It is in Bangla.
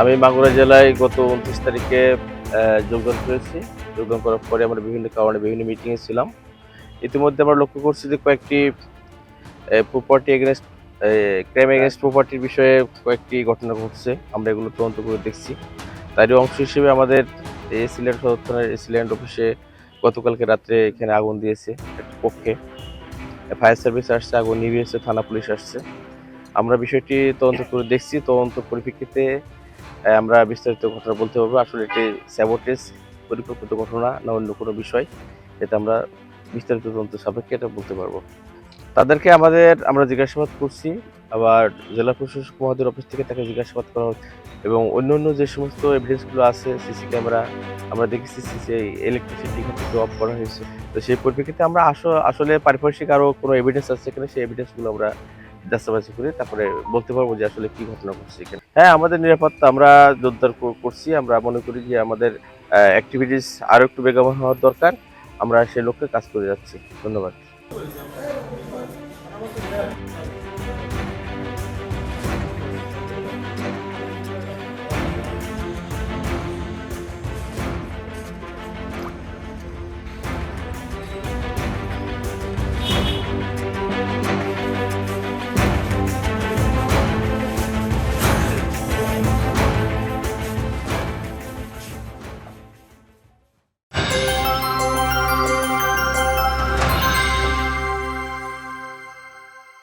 আমি মাগুরা জেলায় গত উনত্রিশ তারিখে যোগদান করেছি। যোগদান করার পরে আমরা বিভিন্ন কারণে বিভিন্ন মিটিংয়ে ছিলাম। ইতিমধ্যে আমরা লক্ষ্য করছি যে কয়েকটি প্রপার্টি এগেনস্ট ক্রাইম এগেনস্ট প্রপার্টির বিষয়ে কয়েকটি ঘটনা ঘটছে। আমরা এগুলো তদন্ত করে দেখছি। তারই অংশ হিসেবে আমাদের এই সিলেট সদর থানার সিলেন্ট অফিসে গতকালকে রাত্রে এখানে আগুন দিয়েছে একটা পক্ষে। ফায়ার সার্ভিস আসছে, আগুন নিভিয়েছে, থানা পুলিশ আসছে। আমরা বিষয়টি তদন্ত করে দেখছি। তদন্ত পরিপ্রেক্ষিতে আমরা বিস্তারিত ঘটনা বলতে পারব। আসলে এটি স্যাবোটেজ পরিকল্পিত ঘটনা না অন্য কোনো বিষয়। এটা আমরা বিস্তারিত তদন্ত সাপেক্ষে এটা বলতে পারব। তাদেরকে আমাদের, আমরা জিজ্ঞাসাবাদ করছি। আবার জেলা প্রশাসক মহাদের অফিস থেকে তাকে জিজ্ঞাসাবাদ করা হচ্ছে এবং অন্য অন্য যে সমস্ত এভিডেন্সগুলো আছে সিসি ক্যামেরা আমরা দেখেছি সিসি ইলেকট্রিসিটি থেকে অফ করা হয়েছে। তো সেই পরিপ্রেক্ষিতে আমরা আস- আসলে পারিপার্শ্বিক আরও কোনো এভিডেন্স আছে কিনা, সেই এভিডেন্সগুলো আমরা যাচাবাচি করে তারপরে বলতে পারব যে আসলে কি ঘটনা ঘটছে এখানে হ্যাঁ আমাদের নিরাপত্তা আমরা জোরদার করছি। আমরা মনে করি যে আমাদের অ্যাক্টিভিটিস আরও একটু বেগবান হওয়ার দরকার। আমরা সেই লক্ষ্যে কাজ করে যাচ্ছি। ধন্যবাদ।